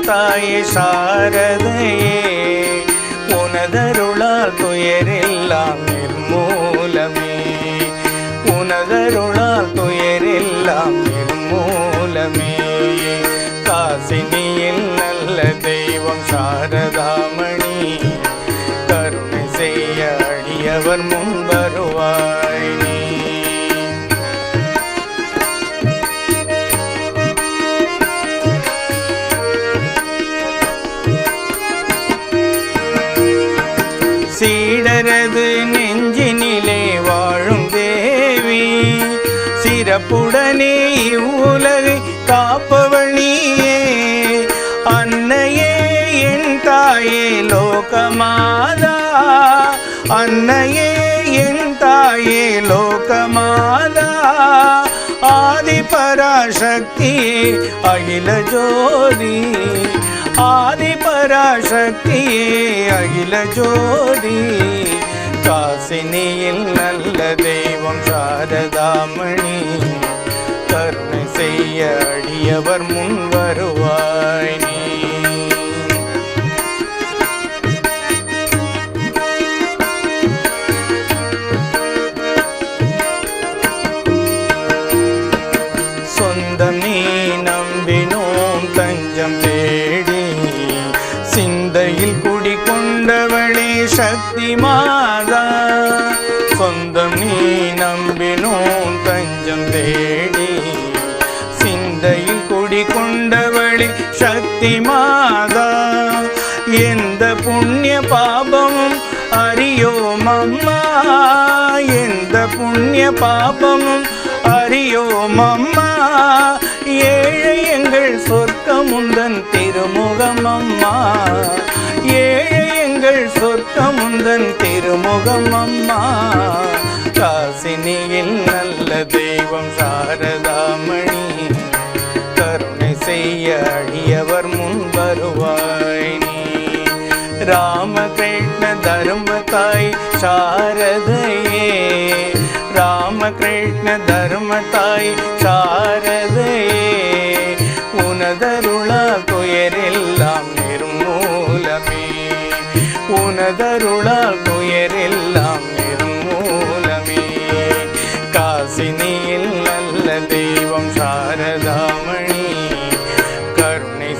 தாயே சாரதையே உனதருளால் துயரெல்லாம் நிர்மூலமே. உனதருளால் துயரெல்லாம் நிர்மூலமே. காசினியில் நல்ல தெய்வம் சாரதாமணி கருணை செய்ய அடியவர் முன்வரும் அன்னையே என் தாயே லோகமாலா ஆதி பராசக்தியே அகில ஜோதி. ஆதி பராசக்தியே அகில ஜோதி. காசினியில் நல்ல தெய்வம் சாரதாமணி. கருணை செய்ய அடியவர் முன் வருவாய் நீ. சக்தி மாதா எந்த புண்ணிய பாபமும் அறியோம் அம்மா. எந்த புண்ணிய பாபமும் அறியோம் அம்மா. ஏழை எங்கள் சொர்க்கமுந்தன் திருமுகம் அம்மா. ஏழை எங்கள் சொர்க்கமுந்தன் திருமுகம் அம்மா. காசினியில் நல்ல தெய்வம் சாரதா. செய்ய அடியவர் முன் வருவாய் நீ. ராமகிருஷ்ண தர்ம தாய் சாரதையே. ராமகிருஷ்ண தர்ம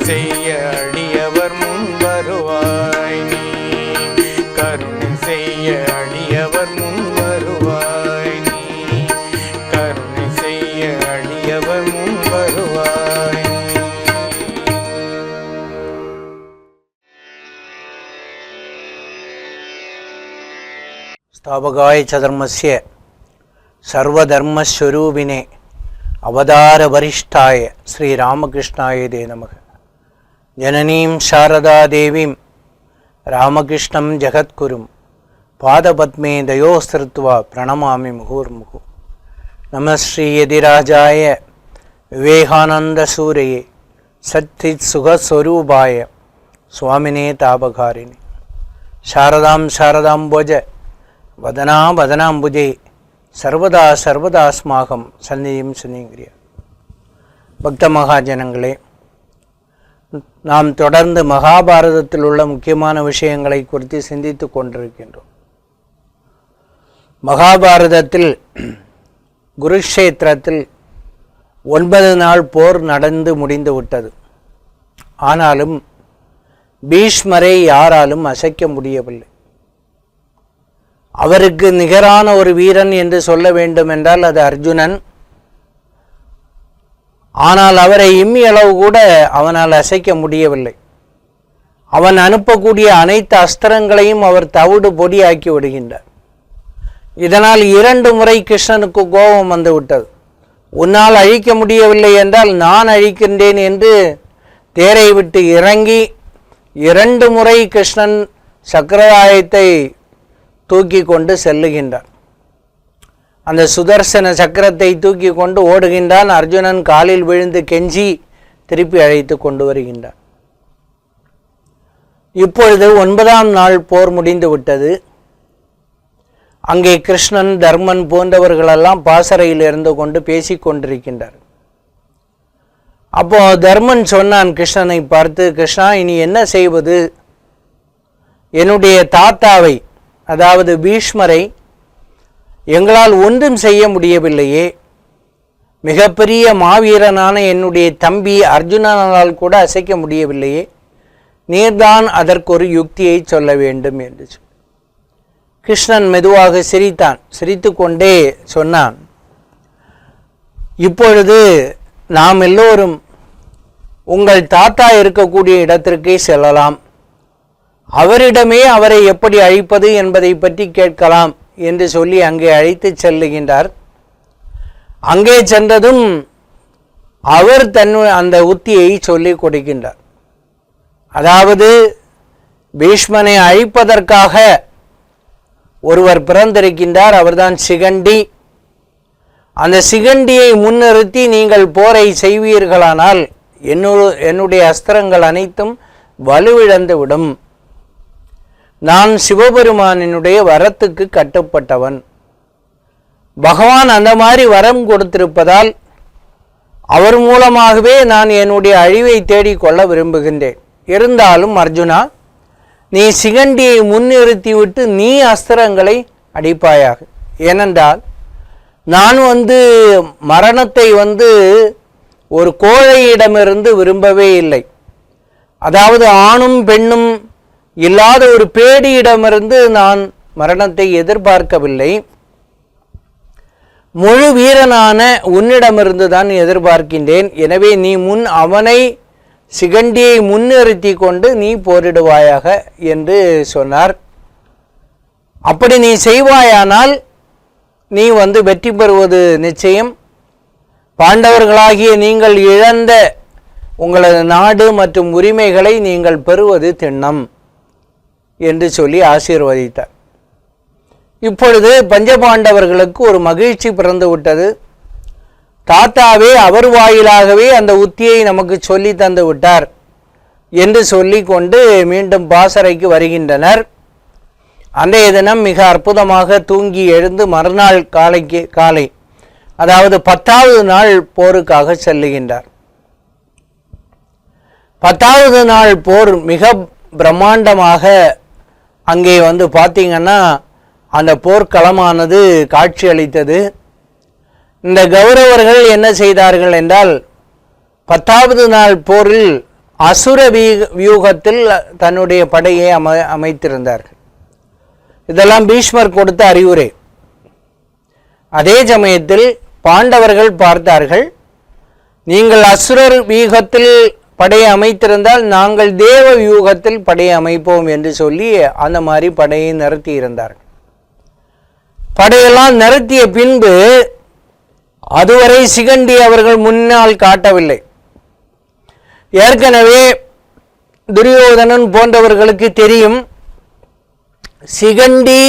செய்ய அடியவர் முன் வருவாய் நீ. கருணை செய்ய அடியவர் முன் வருவாய் நீ. கருணை செய்ய அடியவர் முன் வருவாய் ஸ்தாபகாய சதர்மஸ்ய சர்வதர்மஸ்வரூபினே. அவதார வரிஷ்டாய ஸ்ரீராமகிருஷ்ணாய தே நமக. ஜனனீம் சாரதாதேவீம் ராமகிருஷ்ணம் ஜெகத்குரும் பாதபத்மே தயோ சிருத்வா பிரணமாமி முகூர்முகு. நமஸ்ரீயதிராஜாய விவேகானந்தசூரையே சத்தித் சுகஸ்வரூபாய சுவாமினே தாபகாரிணி. சாரதாம் சாரதாம்போஜ வதனா வதனாம்புஜே சர்வதா சர்வதாஸ்மாகம் சந்நிதியும் சந்திங்கிரியா பக்த மகாஜனங்களே நாம் தொடர்ந்து மகாபாரதத்தில் உள்ள முக்கியமான விஷயங்களை குறித்து சிந்தித்து கொண்டிருக்கின்றோம். மகாபாரதத்தில் குருக்ஷேத்திரத்தில் ஒன்பது நாள் போர் நடந்து முடிந்து விட்டது. ஆனாலும் பீஷ்மரை யாராலும் அசைக்க முடியவில்லை. அவருக்கு நிகரான ஒரு வீரன் என்று சொல்ல வேண்டும் என்றால் அது அர்ஜுனன். ஆனால் அவரை இம்மி அளவு கூட அவனால் அசைக்க முடியவில்லை. அவன் அனுப்பக்கூடிய அனைத்து அஸ்திரங்களையும் அவர் தவிடு பொடியாக்கி விடுகின்றார். இதனால் இரண்டு முறை கிருஷ்ணனுக்கு கோபம் வந்துவிட்டது உன்னால் அழிக்க முடியவில்லை என்றால் நான் அழிக்கின்றேன் என்று தேரை விட்டு இறங்கி இரண்டு முறை கிருஷ்ணன் சக்கரதாயத்தை தூக்கி கொண்டு செல்லுகின்றான். அந்த சுதர்சன சக்கரத்தை தூக்கி கொண்டு ஓடுகின்றான். அர்ஜுனன் காலில் விழுந்து கெஞ்சி திருப்பி அழைத்து கொண்டு வருகின்றான். இப்பொழுது ஒன்பதாம் நாள் போர் முடிந்து விட்டது. அங்கே கிருஷ்ணன் தர்மன் போன்றவர்களெல்லாம் பாசறையில் இருந்து கொண்டு பேசிக் கொண்டிருக்கின்றார். அப்போ தர்மன் சொன்னான் கிருஷ்ணனை பார்த்து கிருஷ்ணா இனி என்ன செய்வது? என்னுடைய தாத்தாவை அதாவது பீஷ்மரை எங்களால் ஒன்றும் செய்ய முடியவில்லையே. மிகப்பெரிய மாவீரனான என்னுடைய தம்பி அர்ஜுனனால் கூட அசைக்க முடியவில்லையே. நீர்தான் அதற்கு ஒரு யுக்தியை சொல்ல வேண்டும் என்று சொல். கிருஷ்ணன் மெதுவாக சிரித்தான். சிரித்துக்கொண்டே சொன்னான் இப்பொழுது நாம் எல்லோரும் உங்கள் தாத்தா இருக்கக்கூடிய இடத்திற்கே செல்லலாம். அவரிடமே அவரை எப்படி அழிப்பது என்பதை பற்றி கேட்கலாம். என்று சொல்லி அங்கே அழைத்து செல்லுகின்றார். அங்கே சென்றதும் அவர் தன் அந்த உத்தியை சொல்லிக் கொடுக்கின்றார். அதாவது பீஷ்மனை அழிப்பதற்காக ஒருவர் பிறந்திருக்கின்றார் அவர்தான் சிகண்டி. அந்த சிகண்டியை முன்னிறுத்தி நீங்கள் போரை செய்வீர்களானால் என்னுடைய என்னுடைய அஸ்திரங்கள் அனைத்தும் வலுவிழந்து விடும் நான் சிவபெருமானினுடைய வரத்துக்கு கட்டுப்பட்டவன். பகவான் அந்த மாதிரி வரம் கொடுத்திருப்பதால் அவர் மூலமாகவே நான் என்னுடைய அழிவை தேடிக்கொள்ள விரும்புகின்றேன். இருந்தாலும் அர்ஜுனா நீ சிகண்டியை முன்னிறுத்திவிட்டு நீ அஸ்திரங்களை அடிப்பாயாக. ஏனென்றால் நான் வந்து மரணத்தை வந்து ஒரு கோழையிடமிருந்து விரும்பவே இல்லை. அதாவது ஆணும் பெண்ணும் இல்லாத ஒரு பேடியிடமிருந்து நான் மரணத்தை எதிர்பார்க்கவில்லை. முழு வீரனான உன்னிடமிருந்து தான் எதிர்பார்க்கின்றேன். எனவே நீ முன் அவனை சிகண்டியை முன்னிறுத்தி கொண்டு நீ போரிடுவாயாக என்று சொன்னார். அப்படி நீ செய்வாயானால் நீ வந்து வெற்றி பெறுவது நிச்சயம். பாண்டவர்களாகிய நீங்கள் இழந்த உங்களது நாடு மற்றும் உரிமைகளை நீங்கள் பெறுவது திண்ணம். என்று சொல்லி ஆசீர்வதித்தார். இப்பொழுது பஞ்சபாண்டவர்களுக்கு ஒரு மகிழ்ச்சி பிறந்து விட்டது. தாத்தாவே அவர் வாயிலாகவே அந்த உத்தியை நமக்கு சொல்லி தந்து விட்டார் என்று சொல்லி கொண்டு மீண்டும் பாசறைக்கு வருகின்றனர். அன்றைய தினம் மிக அற்புதமாக தூங்கி எழுந்து மறுநாள் காலைக்கு காலை அதாவது பத்தாவது நாள் போருக்காக செல்லுகின்றார். பத்தாவது நாள் போர் மிக பிரம்மாண்டமாக அங்கே வந்து பார்த்தீங்கன்னா அந்த போர்க்களமானது காட்சி அளித்தது. இந்த கௌரவர்கள் என்ன செய்தார்கள் என்றால் பத்தாவது நாள் போரில் அசுர வியூகத்தில் தன்னுடைய படையை அம அமைத்திருந்தார்கள். இதெல்லாம் பீஷ்மர் கொடுத்த அறிவுரை. அதே சமயத்தில் பாண்டவர்கள் பார்த்தார்கள் நீங்கள் அசுரர் வியூகத்தில் படையை அமைத்திருந்தால் நாங்கள் தேவ வியூகத்தில் படையை அமைப்போம் என்று சொல்லி அந்த மாதிரி படையை நிறுத்தி இருந்தார்கள் படையெல்லாம் நிறுத்திய பின்பு அதுவரை சிகண்டி அவர்கள் முன்னால் காட்டவில்லை. ஏற்கனவே துரியோதனன் போன்றவர்களுக்கு தெரியும் சிகண்டி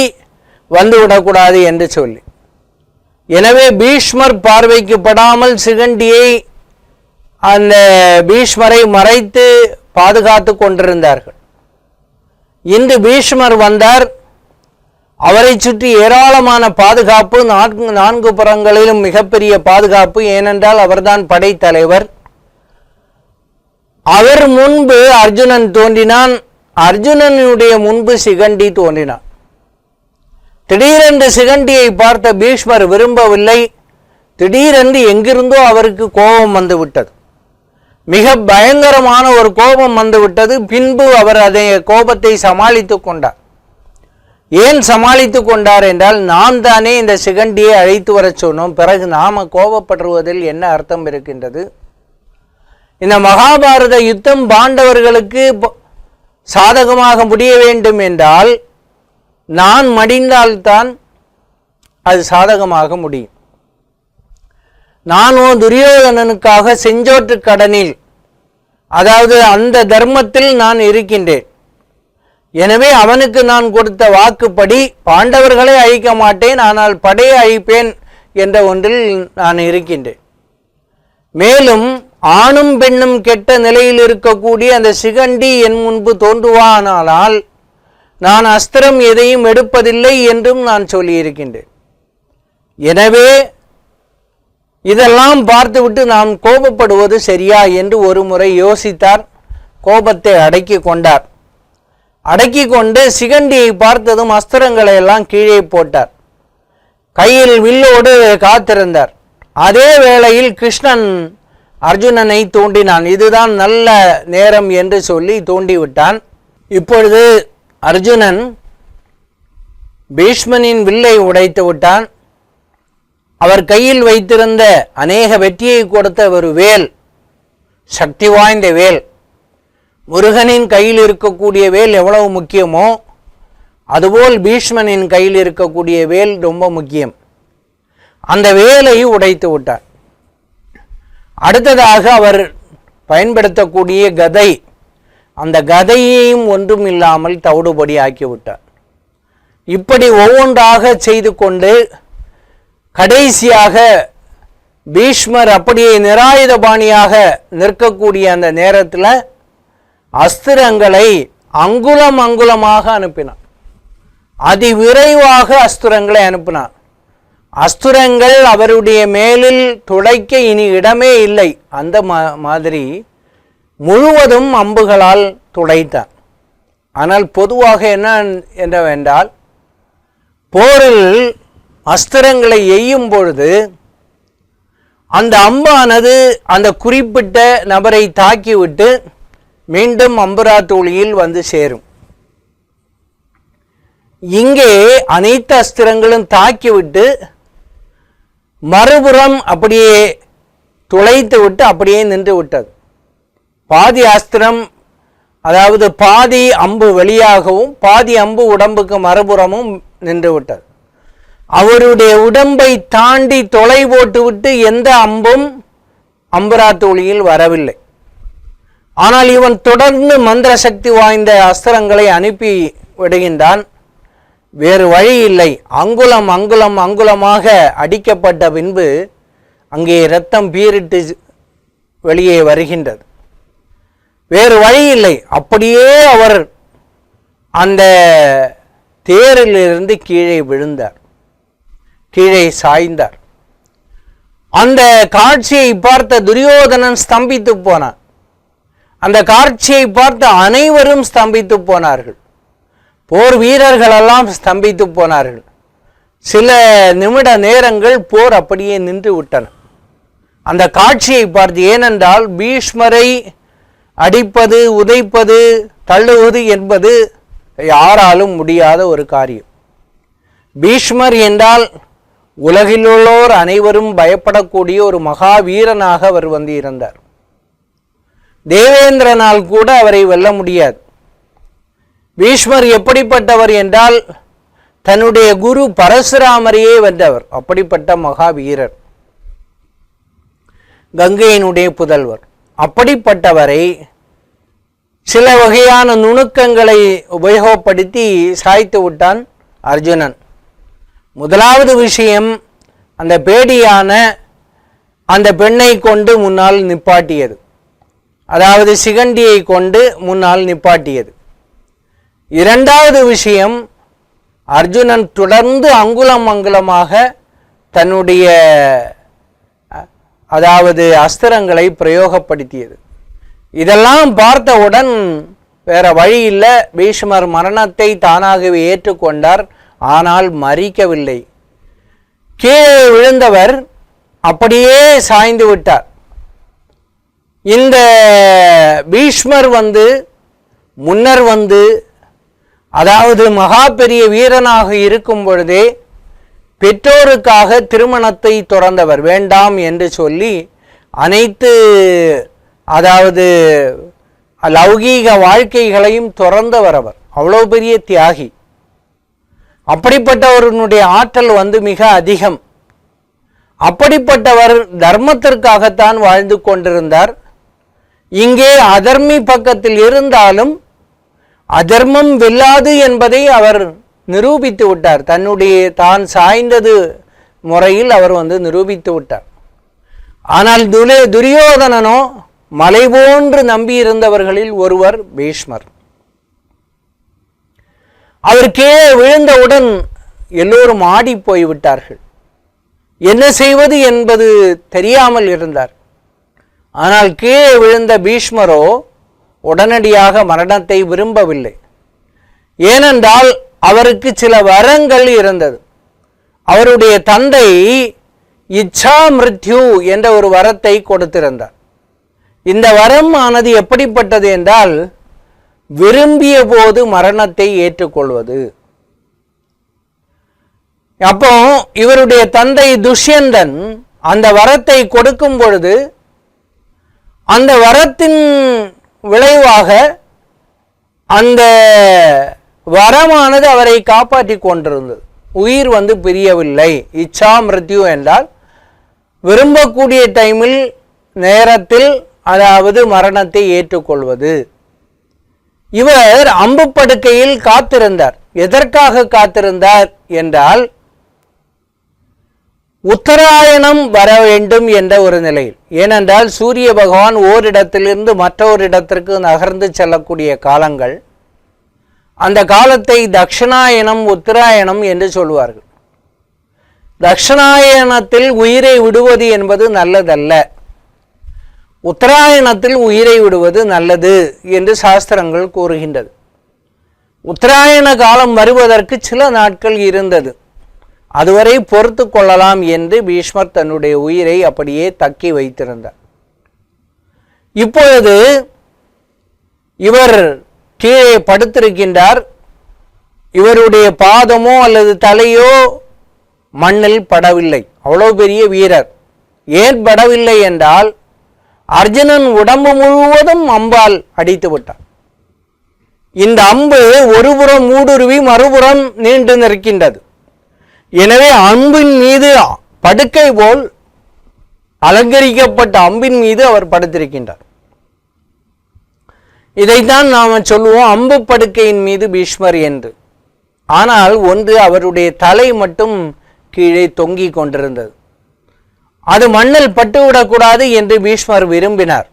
வந்துவிடக்கூடாது என்று சொல்லி. எனவே பீஷ்மர் பார்வைக்கு படாமல் சிகண்டியை அந்த பீஷ்மரை மறைத்து பாதுகாத்து கொண்டிருந்தார்கள். இன்று பீஷ்மர் வந்தார். அவரை சுற்றி ஏராளமான பாதுகாப்பு நான்கு நான்கு புறங்களிலும் மிகப்பெரிய பாதுகாப்பு ஏனென்றால் அவர்தான் படைத்தலைவர். அவர் முன்பு அர்ஜுனன் தோன்றினான். அர்ஜுனனுடைய முன்பு சிகண்டி தோன்றினான். திடீரென்று சிகண்டியை பார்த்த பீஷ்மர் விரும்பவில்லை. திடீரென்று எங்கிருந்தோ அவருக்கு கோபம் வந்துவிட்டது. மிக பயங்கரமான ஒரு கோபம் வந்துவிட்டது. பின்பு அவர் அதை கோபத்தை சமாளித்துக் கொண்டார். ஏன் சமாளித்து கொண்டார் என்றால் நாம் தானே இந்த சிகண்டியை அழைத்து வரச் சொன்னோம். பிறகு நாம் கோபப்படுவதில் என்ன அர்த்தம் இருக்கின்றது? இந்த மகாபாரத யுத்தம் பாண்டவர்களுக்கு சாதகமாக முடிய வேண்டும் என்றால் நான் மடிந்தால்தான் அது சாதகமாக முடியும். நானும் துரியோதனனுக்காக செஞ்சோற்று கடனில் அதாவது அந்த தர்மத்தில் நான் இருக்கின்றேன். எனவே அவனுக்கு நான் கொடுத்த வாக்குப்படி பாண்டவர்களை அழிக்க மாட்டேன் ஆனால் படையை அழிப்பேன் என்ற ஒன்றில் நான் இருக்கின்றேன். மேலும் ஆணும் பெண்ணும் கெட்ட நிலையில் இருக்கக்கூடிய அந்த சிகண்டி என் முன்பு தோன்றுவானானால் நான் அஸ்திரம் எதையும் எடுப்பதில்லை என்றும் நான் சொல்லியிருக்கின்றேன். எனவே இதெல்லாம் பார்த்துவிட்டு நாம் கோபப்படுவது சரியா என்று ஒரு முறை யோசித்தார். கோபத்தை அடக்கி கொண்டார். அடக்கி கொண்டு சிகண்டியை பார்த்ததும் அஸ்திரங்களை எல்லாம் கீழே போட்டார். கையில் வில்லோடு காத்திருந்தார். அதே வேளையில் கிருஷ்ணன் அர்ஜுனனை தூண்டினான். இதுதான் நல்ல நேரம் என்று சொல்லி தூண்டிவிட்டான். இப்பொழுது அர்ஜுனன் பீஷ்மனின் வில்லை உடைத்து விட்டான். அவர் கையில் வைத்திருந்த அநேக வெற்றியை கொடுத்த ஒரு வேல் சக்தி வாய்ந்த வேல். முருகனின் கையில் இருக்கக்கூடிய வேல் எவ்வளவு முக்கியமோ அதுபோல் பீஷ்மனின் கையில் இருக்கக்கூடிய வேல் ரொம்ப முக்கியம். அந்த வேலை உடைத்து விட்டார். அடுத்ததாக அவர் பயன்படுத்தக்கூடிய கதை அந்த கதையையும் ஒன்றும் இல்லாமல் தவிடுபடி ஆக்கிவிட்டார் இப்படி ஒவ்வொன்றாக செய்து கொண்டு கடைசியாக பீஷ்மர் அப்படியே நிராயுதபாணியாக நிற்கக்கூடிய அந்த நேரத்தில் அஸ்திரங்களை அங்குலம் அங்குலமாக அனுப்பினார் அதிவிரைவாக அஸ்திரங்களை அனுப்பினார் அஸ்திரங்கள் அவருடைய மேலில் துடைக்க இனி இடமே இல்லை. அந்த மா மாதிரி முழுவதும் அம்புகளால் துடைத்தார் ஆனால் பொதுவாக என்ன என்னவென்றால் போரில் அஸ்திரங்களை எய்யும் பொழுது அந்த அம்பானது அந்த குறிப்பிட்ட நபரை தாக்கிவிட்டு மீண்டும் அம்புரா தூளியில் வந்து சேரும். இங்கே அனைத்து அஸ்திரங்களும் தாக்கிவிட்டு மறுபுறம் அப்படியே துளைத்து விட்டு அப்படியே நின்று விட்டது. பாதி அஸ்திரம் அதாவது பாதி அம்பு வெளியாகவும் பாதி அம்பு உடம்புக்கு மறுபுறமும் நின்று விட்டது. அவருடைய உடம்பை தாண்டி தொலை போட்டுவிட்டு எந்த அம்பும் அம்புரா வரவில்லை. ஆனால் இவன் தொடர்ந்து மந்திர சக்தி வாய்ந்த அஸ்திரங்களை அனுப்பி விடுகின்றான். வேறு வழி இல்லை. அங்குலம் அங்குலம் அங்குலமாக அடிக்கப்பட்ட பின்பு அங்கே இரத்தம் பீரிட்டு வெளியே வருகின்றது. வேறு வழி இல்லை. அப்படியே அவர் அந்த தேரிலிருந்து கீழே விழுந்தார். கீழே சாய்ந்தார். அந்த காட்சியை பார்த்த துரியோதனன் ஸ்தம்பித்து போனான். அந்த காட்சியை பார்த்த அனைவரும் ஸ்தம்பித்து போனார்கள். போர் வீரர்களெல்லாம் ஸ்தம்பித்து போனார்கள். சில நிமிட நேரங்கள் போர் அப்படியே நின்று விட்டன. அந்த காட்சியை பார்த்து ஏனென்றால் பீஷ்மரை அடிப்பது உதைப்பது தள்ளுவது என்பது யாராலும் முடியாத ஒரு காரியம். பீஷ்மர் என்றால் உலகிலுள்ளோர் அனைவரும் பயப்படக்கூடிய ஒரு மகாவீரனாக அவர் வந்து இருந்தார். தேவேந்திரனால் கூட அவரை வெல்ல முடியாது. பீஷ்மர் எப்படிப்பட்டவர் என்றால் தன்னுடைய குரு பரசுராமரையே வென்றவர் அப்படிப்பட்ட மகாவீரர். கங்கையினுடைய புதல்வர். அப்படிப்பட்டவரை சில வகையான நுணுக்கங்களை உபயோகப்படுத்தி சாய்த்து விட்டான் அர்ஜுனன். முதலாவது விஷயம் அந்த பேடியான அந்த பெண்ணை கொண்டு முன்னால் நிப்பாட்டியது. அதாவது சிகண்டியை கொண்டு முன்னால் நிப்பாட்டியது. இரண்டாவது விஷயம் அர்ஜுனன் தொடர்ந்து அங்குலம் அங்குலமாக தன்னுடைய அதாவது அஸ்திரங்களை பிரயோகப்படுத்தியது. இதெல்லாம் பார்த்தவுடன் வேற வழி இல்லை. பீஷ்மர் மரணத்தை தானாகவே ஏற்றுக்கொண்டார். ஆனால் மறிக்கவில்லை. கீழே விழுந்தவர் அப்படியே சாய்ந்து விட்டார். இந்த பீஷ்மர் வந்து முன்னர் வந்து அதாவது மகா பெரிய வீரனாக இருக்கும் பொழுதே பெற்றோருக்காக திருமணத்தை துறந்தவர். வேண்டாம் என்று சொல்லி அனைத்து அதாவது லௌகீக வாழ்க்கைகளையும் துறந்தவர் அவர். அவ்வளோ பெரிய தியாகி. அப்படிப்பட்டவருடைய ஆற்றல் வந்து மிக அதிகம். அப்படிப்பட்டவர் தர்மத்திற்காகத்தான் வாழ்ந்து கொண்டிருந்தார். இங்கே அதர்மி பக்கத்தில் இருந்தாலும் அதர்மம் வெல்லாது என்பதை அவர் நிரூபித்து விட்டார். தன்னுடைய தான் சாய்ந்தது முறையில் அவர் வந்து நிரூபித்து விட்டார். ஆனால் துலே துரியோதனனோ மலை போன்று நம்பியிருந்தவர்களில் ஒருவர் பீஷ்மர். அவர் கீழே விழுந்தவுடன் எல்லோரும் ஆடி போய்விட்டார்கள் என்ன செய்வது என்பது தெரியாமல் இருந்தார். ஆனால் கீழே விழுந்த பீஷ்மரோ உடனடியாக மரணத்தை விரும்பவில்லை. ஏனென்றால் அவருக்கு சில வரங்கள் இருந்தது. அவருடைய தந்தை இச்சா மிருத்யு என்ற ஒரு வரத்தை கொடுத்திருந்தார். இந்த வரம் ஆனது எப்படிப்பட்டது என்றால் விரும்பிய போது மரணத்தை ஏற்றுக்கொள்வது. அப்போ இவருடைய தந்தை துஷ்யந்தன் அந்த வரத்தை கொடுக்கும் பொழுது அந்த வரத்தின் விளைவாக அந்த வரமானது அவரை காப்பாற்றி கொண்டிருந்தது. உயிர் வந்து பிரியவில்லை. இச்சா மிருத்யு என்றால் விரும்பக்கூடிய டைமில் நேரத்தில் அதாவது மரணத்தை ஏற்றுக்கொள்வது. இவர் அம்பு படுக்கையில் காத்திருந்தார். எதற்காக காத்திருந்தார் என்றால் உத்தராயணம் வர வேண்டும் என்ற ஒரு நிலையில். ஏனென்றால் சூரிய பகவான் ஓரிடத்திலிருந்து மற்றொரு இடத்திற்கு நகர்ந்து செல்லக்கூடிய காலங்கள் அந்த காலத்தை தக்ஷணாயணம் உத்தராயணம் என்று சொல்வார்கள். தக்ஷணாயணத்தில் உயிரை விடுவது என்பது நல்லதல்ல. உத்தராயணத்தில் உயிரை விடுவது நல்லது என்று சாஸ்திரங்கள் கூறுகின்றது. உத்தராயண காலம் வருவதற்கு சில நாட்கள் இருந்தது. அதுவரை பொறுத்து கொள்ளலாம் என்று பீஷ்மர் தன்னுடைய உயிரை அப்படியே தக்கி வைத்திருந்தார். இப்பொழுது இவர் கீழே படுத்திருக்கின்றார். இவருடைய பாதமோ அல்லது தலையோ மண்ணில் படவில்லை. அவ்வளோ பெரிய வீரர். ஏன் படவில்லை என்றால் அர்ஜுனன் உடம்பு முழுவதும் அம்பால் அடித்து விட்டார் இந்த அம்பு ஒருபுறம் ஊடுருவி மறுபுறம் நீண்டு நிற்கின்றது. எனவே அம்பின் மீது படுக்கை போல் அலங்கரிக்கப்பட்ட அம்பின் மீது அவர் படுத்திருக்கின்றார். இதைத்தான் நாம் சொல்லுவோம் அம்பு படுக்கையின் மீது பீஷ்மர் என்று. ஆனால் ஒன்று அவருடைய தலை மட்டும் கீழே தொங்கிக் கொண்டிருந்தது. அது மண்ணில் பட்டுவிடக்கூடாது என்று பீஷ்மர் விரும்பினார்.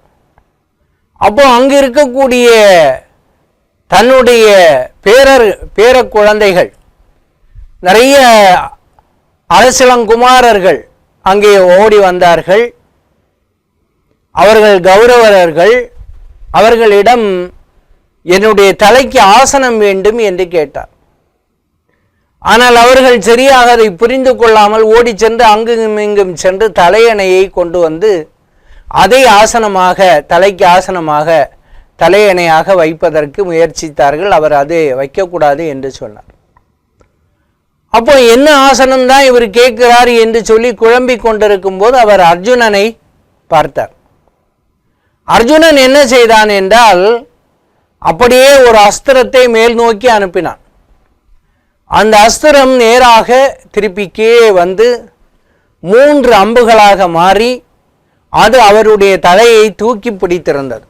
அப்போ அங்கு இருக்கக்கூடிய தன்னுடைய பேரர் பேர குழந்தைகள் நிறைய அரசிலங்குமாரர்கள் அங்கே ஓடி வந்தார்கள். அவர்கள் கௌரவரர்கள் அவர்களிடம் என்னுடைய தலைக்கு ஆசனம் வேண்டும் என்று கேட்டார். ஆனால் அவர்கள் சரியாக அதை புரிந்து கொள்ளாமல் ஓடி சென்று அங்கும் இங்கும் சென்று தலையணையை கொண்டு வந்து அதை ஆசனமாக தலைக்கு ஆசனமாக தலையணையாக வைப்பதற்கு முயற்சித்தார்கள். அவர் அதை வைக்கக்கூடாது என்று சொன்னார். அப்போ என்ன ஆசனம் தான் இவர் கேட்கிறார் என்று சொல்லி குழம்பிக் கொண்டிருக்கும் போது அவர் அர்ஜுனனை பார்த்தார். அர்ஜுனன் என்ன செய்தான் என்றால் அப்படியே ஒரு அஸ்திரத்தை மேல் நோக்கி அனுப்பினான். அந்த அஸ்திரம் நேராக திருப்பி கீழே வந்து மூன்று அம்புகளாக மாறி அது அவருடைய தலையை தூக்கி பிடித்திருந்தது.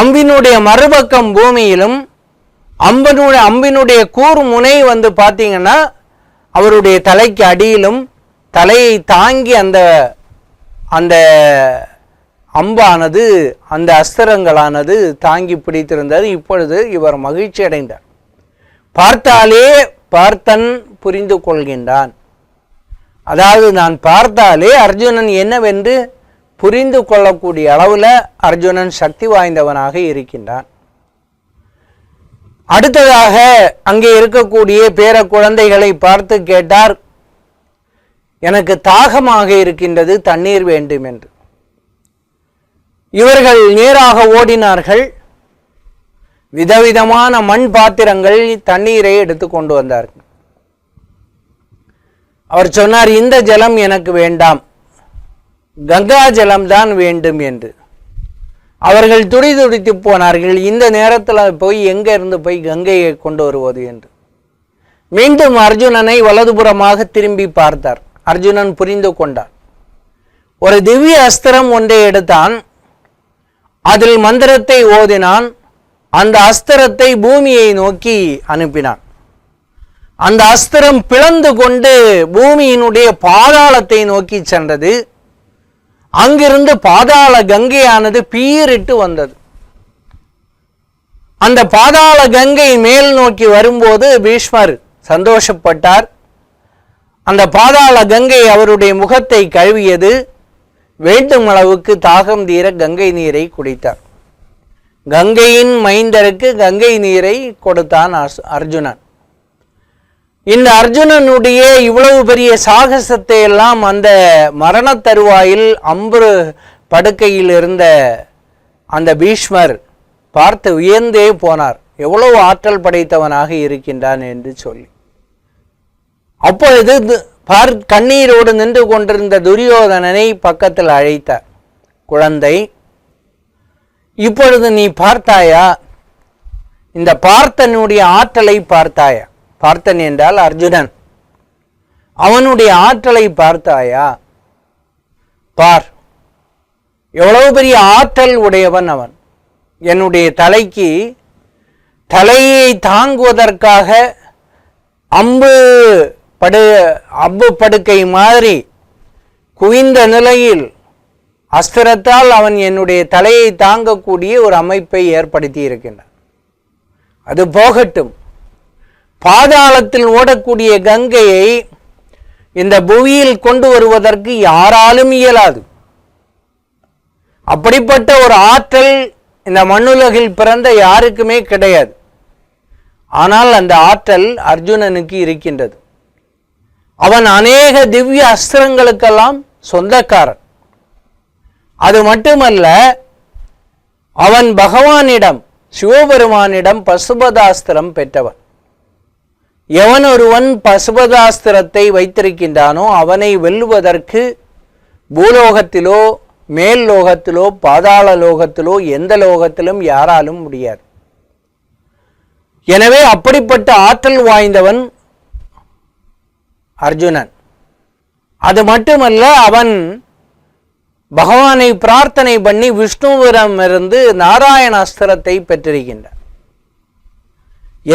அம்பினுடைய மறுபக்கம் பூமியிலும் அம்பனுடைய அம்பினுடைய கூர் முனை வந்து பார்த்தீங்கன்னா அவருடைய தலைக்கு அடியிலும் தலையை தாங்கி அந்த அந்த அம்பானது அந்த அஸ்திரங்களானது தாங்கி பிடித்திருந்தது. இப்பொழுது இவர் மகிழ்ச்சி அடைந்தார் பார்த்தாலே பார்த்தன் புரிந்து கொள்கின்றான். அதாவது நான் பார்த்தாலே அர்ஜுனன் என்னவென்று புரிந்து கொள்ளக்கூடிய அளவில் அர்ஜுனன் சக்தி வாய்ந்தவனாக இருக்கின்றான். அடுத்ததாக அங்கே இருக்கக்கூடிய பேர குழந்தைகளை பார்த்து கேட்டார் எனக்கு தாகமாக இருக்கின்றது தண்ணீர் வேண்டும் என்று இவர்கள் நேராக ஓடினார்கள். விதவிதமான மண் பாத்திரங்கள் தண்ணீரை எடுத்து கொண்டு வந்தார்கள் அவர் சொன்னார் இந்த ஜலம் எனக்கு வேண்டாம். கங்கா ஜலம் தான் வேண்டும் என்று. அவர்கள் துடி துடித்து போனார்கள். இந்த நேரத்தில் போய் எங்க இருந்து போய் கங்கையை கொண்டு வருவது என்று. மீண்டும் அர்ஜுனனை வலதுபுறமாக திரும்பி பார்த்தார். அர்ஜுனன் புரிந்து கொண்டார். ஒரு திவ்ய அஸ்திரம் ஒன்றை எடுத்தான். அதில் மந்திரத்தை ஓதினான். அந்த அஸ்திரத்தை பூமியை நோக்கி அனுப்பினான். அந்த அஸ்திரம் பிளந்து கொண்டு பூமியினுடைய பாதாளத்தை நோக்கி சென்றது. அங்கிருந்து பாதாள கங்கையானது பீரிட்டு வந்தது. அந்த பாதாள கங்கை மேல் நோக்கி வரும்போது பீஷ்மர் சந்தோஷப்பட்டார். அந்த பாதாள கங்கை அவருடைய முகத்தை கழுவியது. வேண்டும் அளவுக்கு தாகம் தீர கங்கை நீரை குடித்தார். கங்கையின் மைந்தருக்கு கங்கை நீரை கொடுத்தான் அர்ஜுனன். இந்த அர்ஜுனனுடைய இவ்வளவு பெரிய சாகசத்தை எல்லாம் அந்த மரணத் தருவாயில் அம்பு படுக்கையில் இருந்த அந்த பீஷ்மர் பார்த்து உயர்ந்தே போனார். எவ்வளவு ஆற்றல் படைத்தவனாக இருக்கின்றான் என்று சொல்லி. அப்பொழுது பார் கண்ணீரோடு நின்று கொண்டிருந்த துரியோதனனை பக்கத்தில் அழைத்தார். குழந்தை இப்பொழுது நீ பார்த்தாயா? இந்த பார்த்தனுடைய ஆற்றலை பார்த்தாயா? பார்த்தன் என்றால் அர்ஜுனன். அவனுடைய ஆற்றலை பார்த்தாயா? பார். எவ்வளவு பெரிய ஆற்றல் உடையவன் அவன். என்னுடைய தலைக்கு தலையை தாங்குவதற்காக அம்பு படு அம்பு படுக்கை மாதிரி குவிந்த நிலையில் அஸ்திரத்தால் அவன் என்னுடைய தலையை தாங்கக்கூடிய ஒரு அமைப்பை ஏற்படுத்தி இருக்கின்றான். அது போகட்டும். பாதாளத்தில் ஓடக்கூடிய கங்கையை இந்த புவியில் கொண்டு வருவதற்கு யாராலும் இயலாது. அப்படிப்பட்ட ஒரு ஆற்றல் இந்த மண்ணுலகில் பிறந்த யாருக்குமே கிடையாது. ஆனால் அந்த ஆற்றல் அர்ஜுனனுக்கு இருக்கின்றது. அவன் அநேக திவ்ய அஸ்திரங்களுக்கெல்லாம் சொந்தக்காரன். அது மட்டுமல்ல அவன் பகவானிடம் சிவபெருமானிடம் பசுபதாஸ்திரம் பெற்றவன். எவன் ஒருவன் பசுபதாஸ்திரத்தை வைத்திருக்கின்றானோ அவனை வெல்லுவதற்கு பூலோகத்திலோ மேல் லோகத்திலோ பாதாள லோகத்திலோ எந்த லோகத்திலும் யாராலும் முடியாது. எனவே அப்படிப்பட்ட ஆற்றல் வாய்ந்தவன் அர்ஜுனன். அது மட்டுமல்ல அவன் பகவானை பிரார்த்தனை பண்ணி விஷ்ணுவிடமிருந்து நாராயண அஸ்திரத்தை பெற்றிருக்கின்றார்.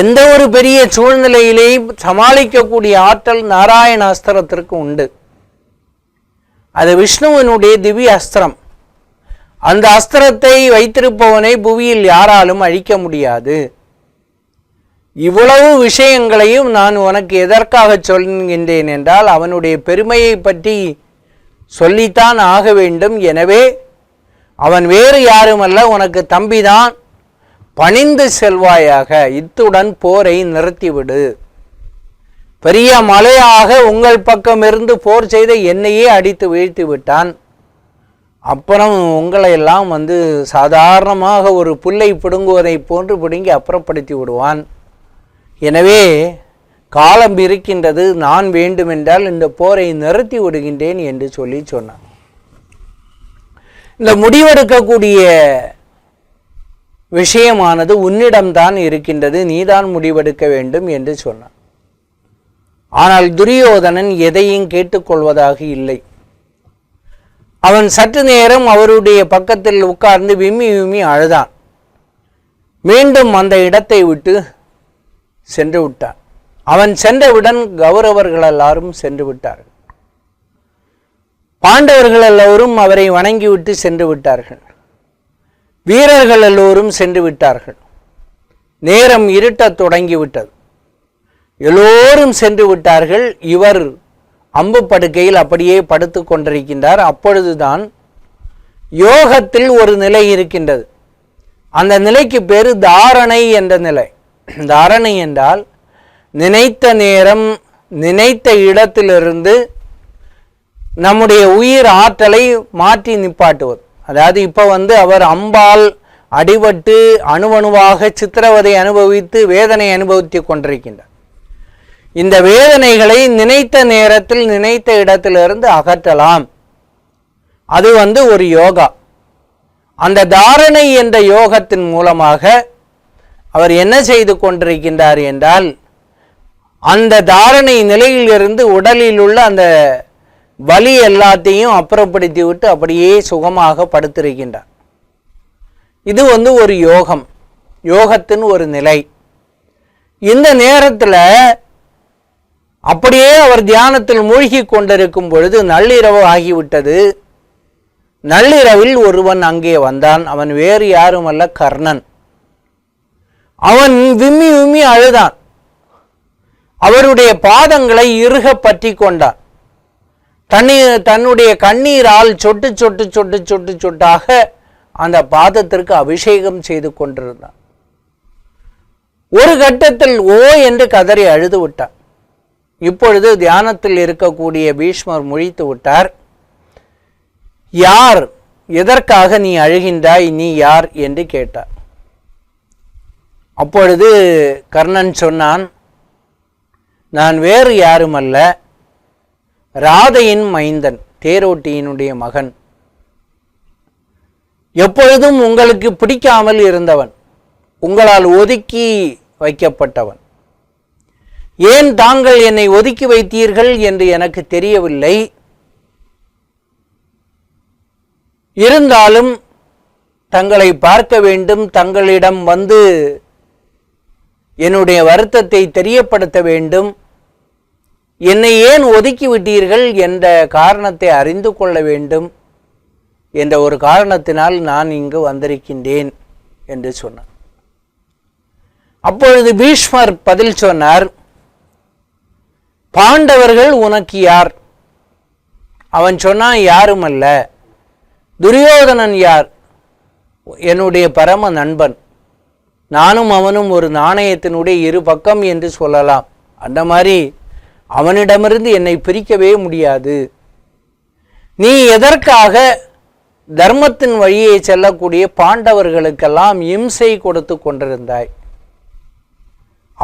எந்த ஒரு பெரிய சூழ்நிலையிலேயும் சமாளிக்கக்கூடிய ஆற்றல் நாராயண அஸ்திரத்திற்கு உண்டு. அது விஷ்ணுவினுடைய திவ்ய அஸ்திரம். அந்த அஸ்திரத்தை வைத்திருப்பவனை புவியில் யாராலும் அழிக்க முடியாது. இவ்வளவு விஷயங்களையும் நான் உனக்கு எதற்காக சொல்கின்றேன் என்றால் அவனுடைய பெருமையை பற்றி சொல்லித்தான் ஆக வேண்டும். எனவே அவன் வேறு யாருமல்ல உனக்கு தம்பிதான். பணிந்து செல்வாயாக இத்துடன் போரை நிறுத்திவிடு. பெரிய மலையாக உங்கள் பக்கம் இருந்து போர் செய்த என்னையே அடித்து வீழ்த்தி விட்டான். அப்புறம் உங்களை எல்லாம் வந்து சாதாரணமாக ஒரு புல்லை பிடுங்குவதை போன்று பிடுங்கி அப்புறப்படுத்தி விடுவான். எனவே காலம் இருக்கின்றது நான் வேண்டுமென்றால் இந்த போரை நிறுத்தி விடுகின்றேன் என்று சொல்லி சொன்னான். இந்த முடிவெடுக்கக்கூடிய விஷயமானது உன்னிடம்தான் இருக்கின்றது நீதான் முடிவெடுக்க வேண்டும் என்று சொன்னான். ஆனால் துரியோதனன் எதையும் கேட்டுக்கொள்வதாக இல்லை. அவன் சற்று நேரம் அவருடைய பக்கத்தில் உட்கார்ந்து விம்மி விம்மி அழுதான். மீண்டும் அந்த இடத்தை விட்டு சென்று விட்டான். அவன் சென்றவுடன் கௌரவர்கள் எல்லாரும் சென்று விட்டார்கள். பாண்டவர்கள் எல்லோரும் அவரை வணங்கிவிட்டு சென்று விட்டார்கள். வீரர்கள் எல்லோரும் சென்று விட்டார்கள். நேரம் இருட்டத் தொடங்கிவிட்டது எல்லோரும் சென்று விட்டார்கள். இவர் அம்பு படுக்கையில் அப்படியே படுத்து கொண்டிருக்கின்றார். அப்பொழுதுதான் யோகத்தில் ஒரு நிலை இருக்கின்றது. அந்த நிலைக்கு பேர் தாரணை என்ற நிலை. தாரணை என்றால் நினைத்த நேரம் நினைத்த இடத்திலிருந்து நம்முடைய உயிர் ஆற்றலை மாற்றி நிப்பாட்டுவது. அதாவது இப்போ வந்து அவர் அம்பால் அடிபட்டு அணுவணுவாக சித்திரவதை அனுபவித்து வேதனை அனுபவித்து கொண்டிருக்கின்றார். இந்த வேதனைகளை நினைத்த நேரத்தில் நினைத்த இடத்திலிருந்து அகற்றலாம். அது வந்து ஒரு யோகா. அந்த தாரணை என்ற யோகத்தின் மூலமாக அவர் என்ன செய்து கொண்டிருக்கின்றார் என்றால் அந்த தாரணை நிலையிலிருந்து உடலில் உள்ள அந்த வலி எல்லாத்தையும் அப்புறப்படுத்தி விட்டு அப்படியே சுகமாக படுத்திருக்கின்றார். இது வந்து ஒரு யோகம். யோகத்தின் ஒரு நிலை. இந்த நேரத்தில் அப்படியே அவர் தியானத்தில் மூழ்கி கொண்டிருக்கும் பொழுது நள்ளிரவு ஆகிவிட்டது. நள்ளிரவில் ஒருவன் அங்கே வந்தான். அவன் வேறு யாருமல்ல கர்ணன். அவன் விம்மி விம்மி அழுதான். அவருடைய பாதங்களை இறுக பற்றி கொண்டார். தண்ணி தன்னுடைய கண்ணீரால் சொட்டு சொட்டு சொட்டு சொட்டு சொட்டாக அந்த பாதத்திற்கு அபிஷேகம் செய்து கொண்டிருந்தான் ஒரு கட்டத்தில் ஓ என்று கதறி அழுது விட்டார். இப்பொழுது தியானத்தில் இருக்கக்கூடிய பீஷ்மர் முழித்து விட்டார். யார்? எதற்காக நீ அழுகின்றாய்? நீ யார்? என்று கேட்டார். அப்பொழுது கர்ணன் சொன்னான் நான் வேறு யாருமல்ல. ராதையின் மைந்தன் தேரோட்டியினுடைய மகன். எப்பொழுதும் உங்களுக்கு பிடிக்காமல் இருந்தவன் உங்களால் ஒதுக்கி வைக்கப்பட்டவன். ஏன் தாங்கள் என்னை ஒதுக்கி வைத்தீர்கள் என்று எனக்கு தெரியவில்லை. இருந்தாலும் தங்களை பார்க்க வேண்டும் தங்களிடம் வந்து என்னுடைய வருத்தத்தை தெரியப்படுத்த வேண்டும். என்னை ஏன் ஒதுக்கி விட்டீர்கள் என்ற காரணத்தை அறிந்து கொள்ள வேண்டும் என்ற ஒரு காரணத்தினால் நான் இங்கு வந்திருக்கின்றேன் என்று சொன்னார். அப்பொழுது பீஷ்மர் பதில் சொன்னார் பாண்டவர்கள் உனக்கு யார்? அவன் சொன்னான் யாரும் அல்ல துரியோதனன் யார்? என்னுடைய பரம நண்பன். நானும் அவனும் ஒரு நாணயத்தினுடைய இரு பக்கம் என்று சொல்லலாம். அந்த மாதிரி அவனிடமிருந்து என்னை பிரிக்கவே முடியாது. நீ எதற்காக தர்மத்தின் வழியை செல்லக்கூடிய பாண்டவர்களுக்கெல்லாம் இம்சை கொடுத்து கொண்டிருந்தாய்?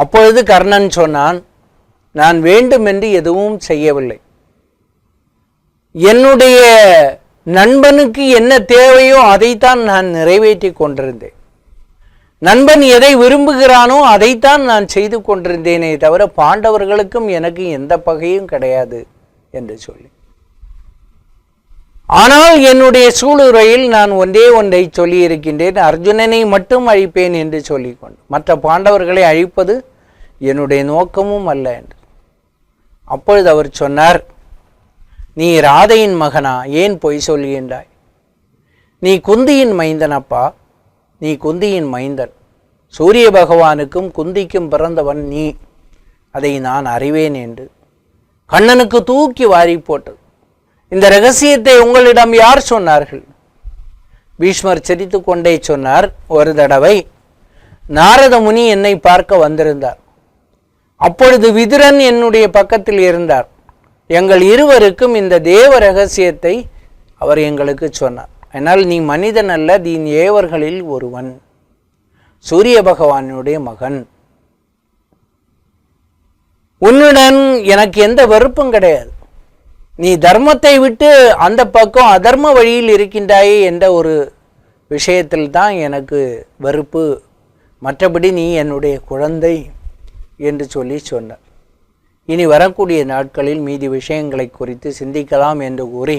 அப்பொழுது கர்ணன் சொன்னான் நான் வேண்டுமென்று எதுவும் செய்யவில்லை. என்னுடைய நண்பனுக்கு என்ன தேவையோ அதைத்தான் நான் நிறைவேற்றி கொண்டிருந்தேன். நண்பன் எதை விரும்புகிறானோ அதைத்தான் நான் செய்து கொண்டிருந்தேனே தவிர பாண்டவர்களுக்கும் எனக்கு எந்த பகையும் கிடையாது என்று சொல்லி. ஆனால் என்னுடைய சூளுரையில் நான் ஒன்றே ஒன்றை சொல்லி இருக்கின்றேன் அர்ஜுனனை மட்டும் அழிப்பேன் என்று சொல்லிக்கொண்டு மற்ற பாண்டவர்களை அழிப்பது என்னுடைய நோக்கமும் அல்ல என்று. அப்பொழுது அவர் சொன்னார் நீ ராதையின் மகனா? ஏன் பொய் சொல்கின்றாய்? நீ குந்தியின் மைந்தனப்பா? நீ குந்தியின் மைந்தன். சூரிய பகவானுக்கும் குந்திக்கும் பிறந்தவன் நீ. அதை நான் அறிவேன் என்று கண்ணனுக்கு தூக்கி வாரி போட்டது. இந்த ரகசியத்தை உங்களிடம் யார் சொன்னார்கள்? பீஷ்மர் சிரித்து கொண்டே சொன்னார் ஒரு தடவை நாரத முனி என்னை பார்க்க வந்திருந்தார். அப்பொழுது விதுரன் என்னுடைய பக்கத்தில் இருந்தார். எங்கள் இருவருக்கும் இந்த தேவ ரகசியத்தை அவர் எங்களுக்கு சொன்னார். ஆனால் நீ மனிதன் அல்ல நீ ஏவர்களில் ஒருவன். சூரிய பகவானுடைய மகன். உன்னுடன் எனக்கு எந்த வெறுப்பும் கிடையாது. நீ தர்மத்தை விட்டு அந்த பக்கம் அதர்ம வழியில் இருக்கின்றாயே என்ற ஒரு விஷயத்தில் தான் எனக்கு வெறுப்பு. மற்றபடி நீ என்னுடைய குழந்தை என்று சொல்லி சொன்னார் இனி வரக்கூடிய நாட்களில் மீதி விஷயங்களை குறித்து சிந்திக்கலாம் என்று கூறி